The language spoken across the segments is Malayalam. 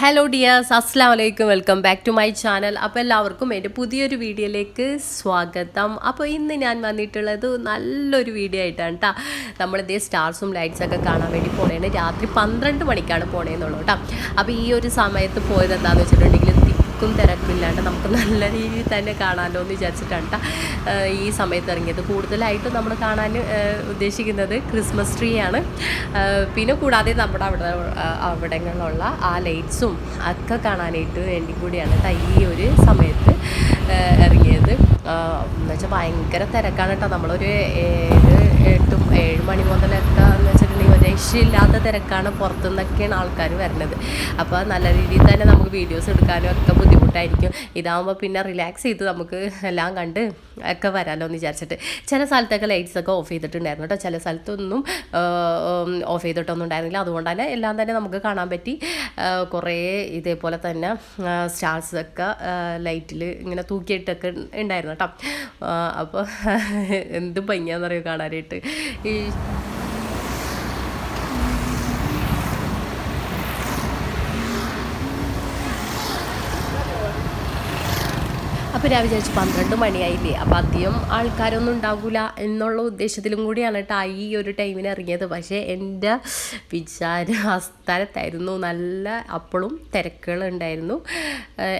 ഹലോ ഡിയേഴ്സ് അസ്സാം വലൈക്കും welcome back to my channel അപ്പോൾ എല്ലാവർക്കും എന്റെ പുതിയൊരു വീഡിയോയിലേക്ക് സ്വാഗതം. അപ്പോൾ ഇന്ന് ഞാൻ വന്നിട്ടുള്ളത് നല്ലൊരു വീഡിയോ ആയിട്ടാണ് കേട്ടോ നമ്മളിതേ സ്റ്റാർസും ലൈറ്റ്സ് ഒക്കെ കാണാൻ വേണ്ടി പോണേന്ന് രാത്രി പന്ത്രണ്ട് മണിക്കാണ് പോണേന്നുള്ളൂ കേട്ടോ അപ്പോൾ ഈ ഒരു സമയത്ത് പോയത് എന്താണെന്ന് വെച്ചിട്ടുണ്ടെങ്കിൽ തിക്കും തിരക്കില്ലാണ്ട് നമുക്ക് നല്ല രീതിയിൽ തന്നെ കാണാമല്ലോ എന്ന് വിചാരിച്ചിട്ടാണ് ട്ടാ, ഈ സമയത്ത് ഇറങ്ങിയത്. കൂടുതലായിട്ടും നമ്മൾ കാണാൻ ഉദ്ദേശിക്കുന്നത് ക്രിസ്മസ് ട്രീ ആണ്. പിന്നെ കൂടാതെ നമ്മുടെ അവിടെ അവിടങ്ങളിലുള്ള ആ ലൈറ്റ്സും ഒക്കെ കാണാനായിട്ട് വേണ്ടി കൂടിയാണ് ഈ ഒരു സമയത്ത് ഇറങ്ങിയത്. എന്ന് വെച്ചാൽ ഭയങ്കര തിരക്കാണ് കേട്ടോ നമ്മളൊരു ഏഴ് എട്ടും ഏഴ് മണി മുതലൊക്കെ ഒരു തിരക്കാണ് പുറത്തുനിന്നൊക്കെയാണ് ആൾക്കാർ വരുന്നത്. അപ്പോൾ നല്ല രീതിയിൽ തന്നെ നമുക്ക് വീഡിയോസ് എടുക്കാനും ഒക്കെ ബുദ്ധിമുട്ടായിരിക്കും. ഇതാകുമ്പോൾ പിന്നെ റിലാക്സ് ചെയ്ത് നമുക്ക് എല്ലാം കണ്ട് ഒക്കെ വരാമല്ലോ എന്ന് വിചാരിച്ചിട്ട്. ചില സ്ഥലത്തൊക്കെ ലൈറ്റ്സ് ഒക്കെ ഓഫ് ചെയ്തിട്ടുണ്ടായിരുന്നു കേട്ടോ ചില സ്ഥലത്തൊന്നും ഓഫ് ചെയ്തിട്ടൊന്നും ഉണ്ടായിരുന്നില്ല. അതുകൊണ്ട് തന്നെ എല്ലാം തന്നെ നമുക്ക് കാണാൻ പറ്റി. കുറേ ഇതേപോലെ തന്നെ സ്റ്റാർസ് ഒക്കെ ലൈറ്റിൽ ഇങ്ങനെ തൂക്കിയിട്ടൊക്കെ ഉണ്ടായിരുന്നു കേട്ടോ അപ്പോൾ എന്ത് ഭംഗിയാണെന്നറിയോ കാണാനായിട്ട്. ഈ അപ്പോൾ ഞാൻ വിചാരിച്ചു പന്ത്രണ്ട് മണിയായില്ലേ. അപ്പോൾ അധികം ആൾക്കാരൊന്നും ഉണ്ടാകില്ല എന്നുള്ള ഉദ്ദേശത്തിലും കൂടിയാണ് കേട്ടോ ഈ ഒരു ടൈമിന് ഇറങ്ങിയത്. പക്ഷേ എന്റെ വിചാരം ആ സ്ഥലത്തായിരുന്നു. നല്ല അപ്പോഴും തിരക്കുകളുണ്ടായിരുന്നു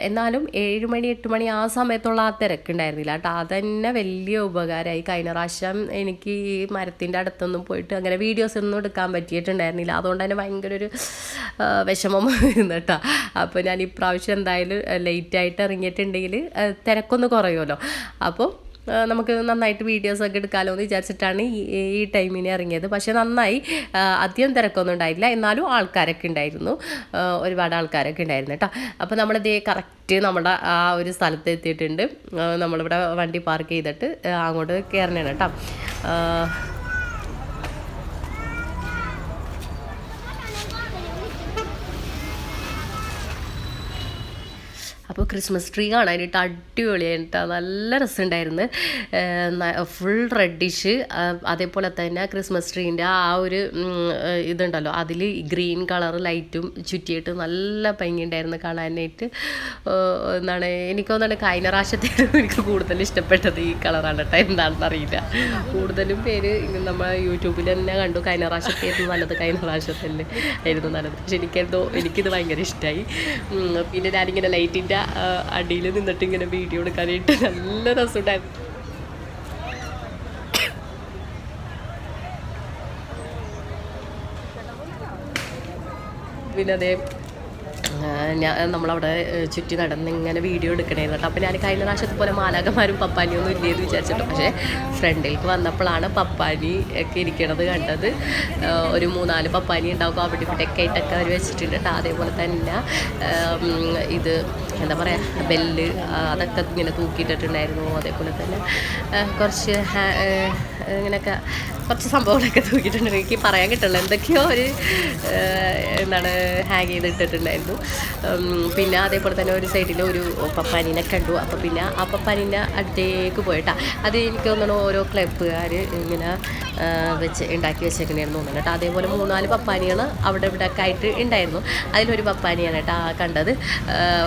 എന്നാലും ഏഴ് മണി എട്ട് മണി ആ സമയത്തുള്ള ആ തിരക്കുണ്ടായിരുന്നില്ല കേട്ടോ അതന്നെ വലിയ ഉപകാരമായി. കഴിഞ്ഞ പ്രാവശ്യം എനിക്ക് ഈ മരത്തിന്റെ അടുത്തൊന്നും പോയിട്ട് അങ്ങനെ വീഡിയോസ് ഒന്നും എടുക്കാൻ പറ്റിയിട്ടുണ്ടായിരുന്നില്ല. അതുകൊണ്ട് തന്നെ ഭയങ്കര ഒരു വിഷമം വരുന്നു കേട്ടോ അപ്പോൾ ഞാൻ ഇപ്രാവശ്യം എന്തായാലും ലേറ്റായിട്ട് ഇറങ്ങിയിട്ടുണ്ടെങ്കിൽ തിരക്കൊന്ന് കുറയുമല്ലോ. അപ്പോൾ നമുക്ക് നന്നായിട്ട് വീഡിയോസൊക്കെ എടുക്കാമല്ലോ എന്ന് വിചാരിച്ചിട്ടാണ് ഈ ടൈമിന് ഇറങ്ങിയത്. പക്ഷേ നന്നായി അധികം തിരക്കൊന്നും ഉണ്ടായില്ല എന്നാലും ആൾക്കാരൊക്കെ ഉണ്ടായിരുന്നു. ഒരുപാട് ആൾക്കാരൊക്കെ ഉണ്ടായിരുന്നു കേട്ടോ. അപ്പോൾ നമ്മളിത് കറക്റ്റ് നമ്മുടെ ആ ഒരു സ്ഥലത്ത് എത്തിയിട്ടുണ്ട്. നമ്മളിവിടെ വണ്ടി പാർക്ക് ചെയ്തിട്ട് അങ്ങോട്ട് കയറണേണ് കേട്ടോ. അപ്പോൾ ക്രിസ്മസ് ട്രീ കാണാനായിട്ട് അടിപൊളിയായിട്ട് നല്ല രസമുണ്ടായിരുന്നു. ഫുൾ റെഡിഷ് അതേപോലെ തന്നെ ക്രിസ്മസ് ട്രീന്റെ ആ ഒരു ഇതുണ്ടല്ലോ. അതിൽ ഗ്രീൻ കളർ ലൈറ്റും ചുറ്റിയിട്ട് നല്ല ഭംഗിയുണ്ടായിരുന്നു കാണാനായിട്ട്. എന്താണ് എനിക്ക് തോന്നുന്നു കഴിഞ്ഞ എനിക്ക് കൂടുതൽ ഇഷ്ടപ്പെട്ടത് ഈ കളറാണ് കേട്ടോ. എന്താണെന്ന് അറിയില്ല. കൂടുതലും പേര് നമ്മൾ യൂട്യൂബിൽ തന്നെ കണ്ടു. കഴിഞ്ഞ പ്രാവശ്യത്തേയിരുന്നു നല്ലത് കഴിഞ്ഞ ആയിരുന്നു നല്ലത്. പക്ഷെ എനിക്കെന്തോ എനിക്കിത് ഭയങ്കര ഇഷ്ടമായി പിന്നെ ഞാനിങ്ങനെ ലൈറ്റിന്റെ അടിയിൽ നിന്നിട്ട് ഇങ്ങനെ വീഡിയോ എടുക്കാനായിട്ട് നല്ല രസമുണ്ടായിരുന്നു. പിന്നെ അതേ ഞാൻ നമ്മളവിടെ ചുറ്റി നടന്ന് ഇങ്ങനെ വീഡിയോ എടുക്കണേ കേട്ടോ. അപ്പോൾ ഞാൻ കഴിഞ്ഞ പ്രാവശ്യത്തെ പോലെ മാലാകന്മാരും പപ്പാനിയൊന്നും ഇല്ലേന്ന് വിചാരിച്ചിട്ട്. പക്ഷേ ഫ്രണ്ടിലേക്ക് വന്നപ്പോഴാണ് പപ്പാനി ഒക്കെ ഇരിക്കണത് കണ്ടത്. ഒരു മൂന്നാൽ പപ്പാനി ഉണ്ടാവും. അവിടെ ഇവിടെയൊക്കെ ആയിട്ടൊക്കെ അവർ വെച്ചിട്ടുണ്ട് കേട്ടോ. അതേപോലെ തന്നെ ഇത് എന്താ പറയുക ബെല്ല് അതൊക്കെ ഇങ്ങനെ തൂക്കിയിട്ടിട്ടുണ്ടായിരുന്നു. അതേപോലെ തന്നെ കുറച്ച് ഇങ്ങനെയൊക്കെ കുറച്ച് സംഭവങ്ങളൊക്കെ തൂക്കിയിട്ടുണ്ട്. എനിക്ക് പറയാൻ കിട്ടില്ല എന്തൊക്കെയോ ഒരു എന്താണ് ഹാങ് ചെയ്തിട്ടിട്ടുണ്ടായിരുന്നു. ഇട്ടിട്ടുണ്ടായിരുന്നു പിന്നെ അതേപോലെ തന്നെ ഒരു സൈഡിൽ ഒരു പപ്പാനിനെ കണ്ടു. അപ്പോൾ പിന്നെ ആ പപ്പാനിന്റെ അടുത്തേക്ക് പോയിട്ടാ. അത് എനിക്ക് തോന്നണം ഓരോ ക്ലബ്ബുകാർ ഇങ്ങനെ വെച്ച് ഉണ്ടാക്കി വെച്ചേക്കണേന്ന് തോന്നുന്നു കേട്ടോ. അതേപോലെ മൂന്നാൽ പപ്പാനികൾ അവിടെ ഇവിടെ ഒക്കെ ആയിട്ട് ഉണ്ടായിരുന്നു. അതിലൊരു പപ്പാനിയാണ് കേട്ടോ ആ കണ്ടത്.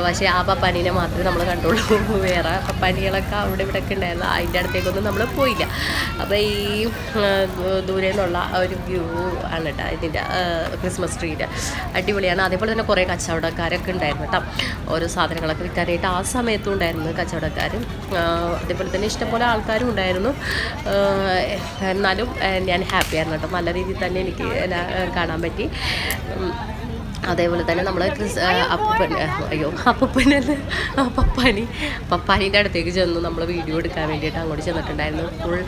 പക്ഷേ ആ പപ്പാനീനെ മാത്രമേ നമ്മൾ കണ്ടുള്ളൂ. വേറെ പപ്പാനികളൊക്കെ അവിടെ ഇവിടെ ഒക്കെ ഉണ്ടായിരുന്നു. അതിന്റെ അടുത്തേക്കൊന്നും നമ്മൾ പോയില്ല. അപ്പോൾ ഈ ദൂരെ നിന്നുള്ള ഒരു വ്യൂ ആണ് കേട്ടോ ഇതിന്റെ ക്രിസ്മസ് ട്രീന്റെ അടിപൊളിയാണ്. അതേപോലെ തന്നെ കുറേ കച്ചവടക്കാരൊക്കെ ഉണ്ടായിരുന്നു കേട്ടോ ഓരോ സാധനങ്ങളൊക്കെ വിൽക്കാനായിട്ട് ആ സമയത്തും ഉണ്ടായിരുന്നു കച്ചവടക്കാർ അതേപോലെ തന്നെ ഇഷ്ടംപോലെ ആൾക്കാരും ഉണ്ടായിരുന്നു. എന്നാലും ഞാൻ ഹാപ്പിയായിരുന്നു കേട്ടോ നല്ല രീതിയിൽ തന്നെ എനിക്ക് കാണാൻ പറ്റി. അതേപോലെ തന്നെ നമ്മൾ ക്രിസ് അപ്പൻ അയ്യോ അപ്പനല്ല പപ്പാനി. പപ്പാനീന്റെ അടുത്തേക്ക് ചെന്ന്. നമ്മൾ വീഡിയോ എടുക്കാൻ വേണ്ടിയിട്ട് അങ്ങോട്ട് ചെന്നിട്ടുണ്ടായിരുന്നു. ഫുൾ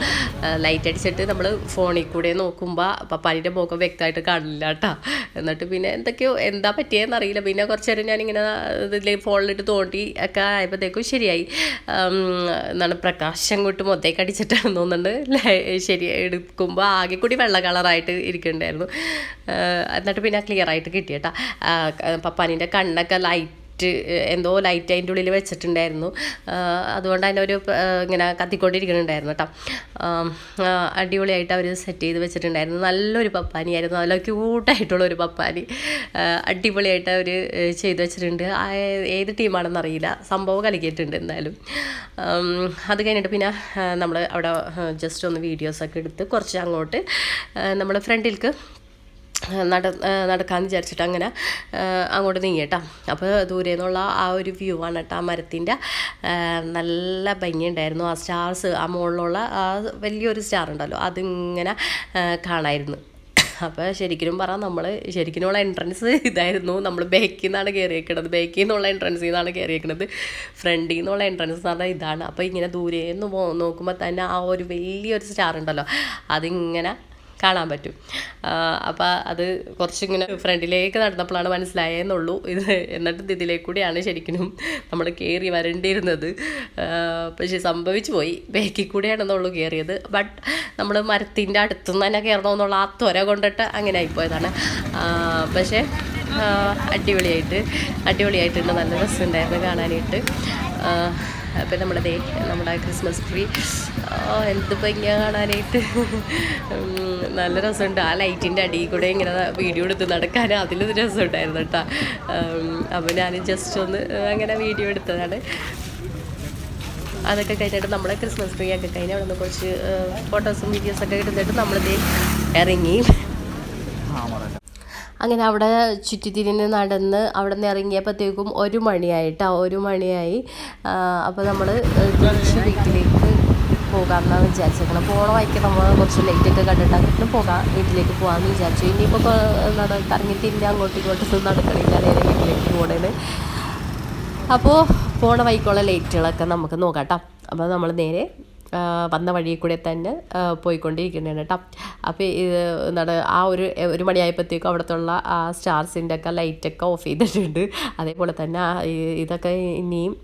ലൈറ്റ് അടിച്ചിട്ട് നമ്മൾ ഫോണിൽ കൂടെ നോക്കുമ്പോൾ പപ്പാനീന്റെ മുഖം വ്യക്തമായിട്ട് കാണില്ല കേട്ടോ. എന്നിട്ട് പിന്നെ എന്തൊക്കെയോ എന്താ പറ്റിയെന്ന് അറിയില്ല. പിന്നെ കുറച്ച് നേരം ഞാനിങ്ങനെ ഇതിൽ ഫോണിലിട്ട് തോണ്ടി ഒക്കെ ആയപ്പോഴത്തേക്കും ശരിയായി. എന്താണ് പ്രകാശം കൊണ്ട് മൊത്തേക്ക് അടിച്ചിട്ടാണെന്ന് തോന്നുന്നുണ്ട്. ശരി എടുക്കുമ്പോൾ ആകെ കൂടി വെള്ള കളറായിട്ട് ഇരിക്കുന്നുണ്ടായിരുന്നു. എന്നിട്ട് പിന്നെ ക്ലിയർ ആയിട്ട് കിട്ടിയട്ടാ. പപ്പാനിന്റെ കണ്ണൊക്കെ ലൈറ്റ് എന്തോ ലൈറ്റ് അതിന്റെ ഉള്ളിൽ വെച്ചിട്ടുണ്ടായിരുന്നു. അതുകൊണ്ട് അതിന്റെ ഒരു ഇങ്ങനെ കത്തിക്കൊണ്ടിരിക്കുന്നുണ്ടായിരുന്നു കേട്ടോ. അടിപൊളിയായിട്ട് അവർ സെറ്റ് ചെയ്ത് വെച്ചിട്ടുണ്ടായിരുന്നു. നല്ലൊരു പപ്പാനിയായിരുന്നു. നല്ല ക്യൂട്ടായിട്ടുള്ള ഒരു പപ്പാനി. അടിപൊളിയായിട്ട് അവർ ചെയ്ത് വെച്ചിട്ടുണ്ട്. ഏത് ടീമാണെന്ന് അറിയില്ല. സംഭവം കളിക്കിയിട്ടുണ്ട് എന്തായാലും. അത് കഴിഞ്ഞിട്ട് പിന്നെ നമ്മൾ അവിടെ ജസ്റ്റ് ഒന്ന് വീഡിയോസൊക്കെ എടുത്ത് കുറച്ച് അങ്ങോട്ട് നമ്മൾ ഫ്രണ്ടിലേക്ക് നട നടക്കാമെന്ന് വിചാരിച്ചിട്ട് അങ്ങനെ അങ്ങോട്ട് നീങ്ങിട്ടാ അപ്പോൾ ദൂരെ നിന്നുള്ള ആ ഒരു വ്യൂ ആണ് കേട്ടോ ആ മരത്തിന്റെ നല്ല ഭംഗിയുണ്ടായിരുന്നു. ആ സ്റ്റാർസ് ആ മുകളിലുള്ള ആ വലിയൊരു സ്റ്റാർ ഉണ്ടല്ലോ അതിങ്ങനെ കാണായിരുന്നു. അപ്പോൾ ശരിക്കും പറ നമ്മൾ ശരിക്കുമുള്ള എൻട്രൻസ് ഇതായിരുന്നു. നമ്മൾ ബേക്കിൽ നിന്നാണ് കയറിയേക്കണത് ബേക്കിൽ നിന്നുള്ള എൻട്രൻസിൽ നിന്നാണ് കയറിയേക്കണത് ഫ്രണ്ടിൽ നിന്നുള്ള എൻട്രൻസ് എന്ന് പറഞ്ഞാൽ ഇതാണ്. അപ്പോൾ ഇങ്ങനെ ദൂരെ നിന്ന് നോക്കുമ്പോൾ തന്നെ ആ ഒരു വലിയൊരു സ്റ്റാർ ഉണ്ടല്ലോ അതിങ്ങനെ കാണാൻ പറ്റും. അപ്പോൾ അത് കുറച്ചിങ്ങനെ ഫ്രണ്ടിലേക്ക് നടന്നപ്പോഴാണ് മനസ്സിലായെന്നുള്ളൂ. ഇത് എന്നിട്ട് ഇതിലേക്ക് കൂടിയാണ് ശരിക്കും നമ്മൾ കയറി വരേണ്ടിയിരുന്നത് പക്ഷേ സംഭവിച്ചു പോയി. ബേക്കിൽ കൂടിയാണെന്നുള്ളൂ കയറിയത് ബട്ട് നമ്മൾ മരത്തിന്റെ അടുത്തുനിന്ന് തന്നെ കയറണമെന്നുള്ള ആ ത്വര കൊണ്ടിട്ട് അങ്ങനെ ആയിപ്പോയതാണ്. പക്ഷേ അടിപൊളിയായിട്ട് അടിപൊളിയായിട്ടുണ്ട്. നല്ല രസമുണ്ടായിരുന്നു കാണാനായിട്ട്. അപ്പം നമ്മുടെ നമ്മുടെ ക്രിസ്മസ് ട്രീ എന്ത് ഭംഗിയാണ് കാണാനായിട്ട്. നല്ല രസമുണ്ട്. ആ ലൈറ്റിന്റെ അടിയിൽ കൂടെ ഇങ്ങനെ വീഡിയോ എടുത്ത് നടക്കാൻ അതിലും രസമുണ്ടായിരുന്നു കേട്ടോ. അപ്പോൾ ഞാൻ ജസ്റ്റ് ഒന്ന് അങ്ങനെ വീഡിയോ എടുത്തതാണ്. അതൊക്കെ കഴിഞ്ഞിട്ട് നമ്മൾ ക്രിസ്മസ് ട്രീ ഒക്കെ കഴിഞ്ഞ് അവിടെ നിന്ന് കുറച്ച് ഫോട്ടോസും വീഡിയോസൊക്കെ എടുത്തിട്ട് നമ്മളിത് ഇറങ്ങി. അങ്ങനെ അവിടെ ചുറ്റിത്തിരിഞ്ഞ് നടന്ന് അവിടെ നിന്ന് ഇറങ്ങിയപ്പോഴത്തേക്കും ഒരു മണിയായിട്ടാ ഒരു മണിയായി. അപ്പോൾ നമ്മൾ തിരിച്ച് വീട്ടിലേക്ക് പോകാമെന്നാണ് വിചാരിച്ചേക്കണം പോണ വഴിക്ക് നമ്മൾ കുറച്ച് ലൈറ്റൊക്കെ കണ്ടിട്ട് അങ്ങനെ പോകാം വീട്ടിലേക്ക് പോകാമെന്ന് വിചാരിച്ചു. ഇനിയിപ്പോൾ നട കറങ്ങി അങ്ങോട്ടും ഇങ്ങോട്ടും നടക്കണില്ല നേരെ വീട്ടിലേക്ക് പോകണേന് അപ്പോൾ പോണ വഴിക്കുള്ള ലൈറ്റുകളൊക്കെ നമുക്ക് നോക്കാം കേട്ടോ അപ്പോൾ നമ്മൾ നേരെ വന്ന വഴിയിൽ കൂടെ തന്നെ പോയിക്കൊണ്ടിരിക്കുന്നതാണ് കേട്ടോ അപ്പോൾ ഇത് എന്താണ് ആ ഒരു ഒരു മണിയായപ്പോഴത്തേക്കും അവിടത്തുള്ള ആ സ്റ്റാർസിന്റെ ഒക്കെ ലൈറ്റൊക്കെ ഓഫ് ചെയ്തിട്ടുണ്ട്. അതേപോലെ തന്നെ ഇതൊക്കെ ഇനിയും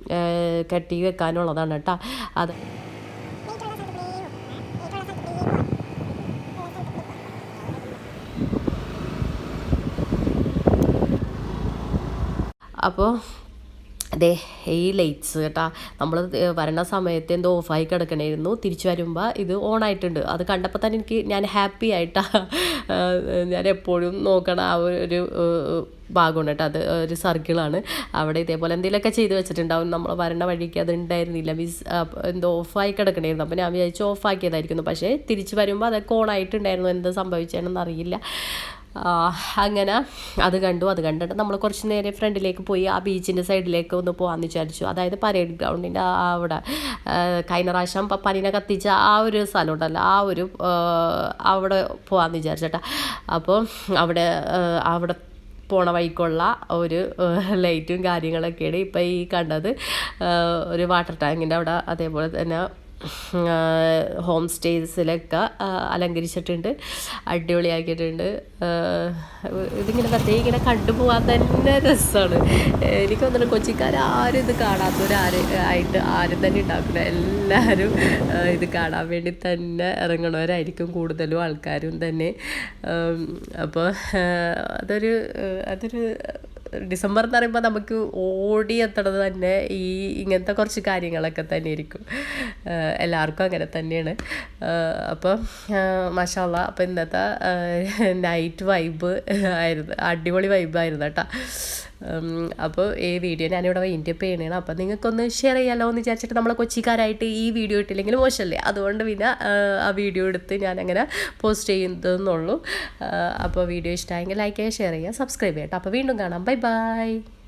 കെട്ടി വെക്കാനുള്ളതാണ് കേട്ടോ അത് അപ്പോൾ ദേ ഈ ലൈറ്റ്സ് കേട്ടാ നമ്മൾ വരണ സമയത്ത് എന്തോ ഓഫായി കിടക്കണമായിരുന്നു തിരിച്ചു വരുമ്പോൾ ഇത് ഓൺ ആയിട്ടുണ്ട്. അത് കണ്ടപ്പോൾ തന്നെ എനിക്ക് ഞാൻ ഹാപ്പി ആയിട്ടാ ഞാൻ എപ്പോഴും നോക്കണ ആ ഒരു ഭാഗമാണ് കേട്ടോ അത് ഒരു സർക്കിളാണ് അവിടെ ഇതേപോലെ എന്തെങ്കിലുമൊക്കെ ചെയ്ത് വെച്ചിട്ടുണ്ടാവും. നമ്മൾ വരണ വഴിക്ക് അത് ഉണ്ടായിരുന്നില്ല. മീൻസ് എന്തോ ഓഫായി കിടക്കണമായിരുന്നു അപ്പോൾ ഞാൻ വിചാരിച്ചു ഓഫാക്കിയതായിരിക്കുന്നു പക്ഷേ തിരിച്ചു വരുമ്പോൾ അതൊക്കെ ഓൺ ആയിട്ടുണ്ടായിരുന്നു. എന്ത് സംഭവിച്ചതെന്ന് അറിയില്ല. അങ്ങനെ അത് കണ്ടു അത് കണ്ടിട്ട് നമ്മൾ കുറച്ച് നേരെ ഫ്രണ്ടിലേക്ക് പോയി ആ ബീച്ചിന്റെ സൈഡിലേക്ക് ഒന്ന് പോകാമെന്ന് വിചാരിച്ചു. അതായത് പരേഡ് ഗ്രൗണ്ടിന്റെ അവിടെ കഴിഞ്ഞ പ്രാവശ്യം കത്തിച്ച ആ ഒരു സ്ഥലം ഉണ്ടല്ലോ ആ ഒരു അവിടെ പോകാമെന്ന് വിചാരിച്ചേട്ടാ. അപ്പോൾ അവിടെ അവിടെ പോണ വഴിക്കുള്ള ഒരു ലൈറ്റും കാര്യങ്ങളൊക്കെയാണ് ഇപ്പം ഈ കണ്ടത്. ഒരു വാട്ടർ ടാങ്കിന്റെ അവിടെ അതേപോലെ തന്നെ ഹോം സ്റ്റേസിലൊക്കെ അലങ്കരിച്ചിട്ടുണ്ട് അടിപൊളിയാക്കിയിട്ടുണ്ട്. ഇതിങ്ങനെ വെറുതെ ഇങ്ങനെ കണ്ടുപോകാൻ തന്നെ രസമാണ് എനിക്ക് തോന്നുന്നു കൊച്ചിക്കാരും ഇത് കാണാത്തവരാര് ആയിട്ട് ആരും തന്നെ ഉണ്ടാക്കില്ല എല്ലാവരും ഇത് കാണാൻ വേണ്ടി തന്നെ ഇറങ്ങണവരായിരിക്കും കൂടുതലും ആൾക്കാരും തന്നെ. അപ്പോൾ അതൊരു അതൊരു ഡിസംബർ എന്ന് പറയുമ്പോൾ നമുക്ക് ഓടി എത്തണത് തന്നെ ഈ ഇങ്ങനത്തെ കുറച്ച് കാര്യങ്ങളൊക്കെ തന്നെ ആയിരിക്കും എല്ലാവർക്കും അങ്ങനെ തന്നെയാണ്. അപ്പം മഷാല്ല അപ്പം ഇന്നത്തെ നൈറ്റ് വൈബ് ആയിരുന്നു അടിപൊളി വൈബായിരുന്നു കേട്ടോ. അപ്പോൾ ഈ വീഡിയോ ഞാനിവിടെ വൈൻഡപ്പ് ചെയ്യണതാണ് അപ്പോൾ നിങ്ങൾക്കൊന്ന് ഷെയർ ചെയ്യാമല്ലോ എന്ന് വിചാരിച്ചിട്ട് നമ്മളെ കൊച്ചിക്കാരായിട്ട് ഈ വീഡിയോ ഇട്ടില്ലെങ്കിൽ മോശമല്ലേ അതുകൊണ്ട് പിന്നെ ആ വീഡിയോ എടുത്ത് ഞാനങ്ങനെ പോസ്റ്റ് ചെയ്യുന്നതെന്നുള്ളൂ. അപ്പോൾ വീഡിയോ ഇഷ്ടമായെങ്കിൽ ലൈക്ക് ചെയ്യുക ഷെയർ ചെയ്യുക സബ്സ്ക്രൈബ് ചെയ്യട്ടോ അപ്പോൾ വീണ്ടും കാണാം. Bye bye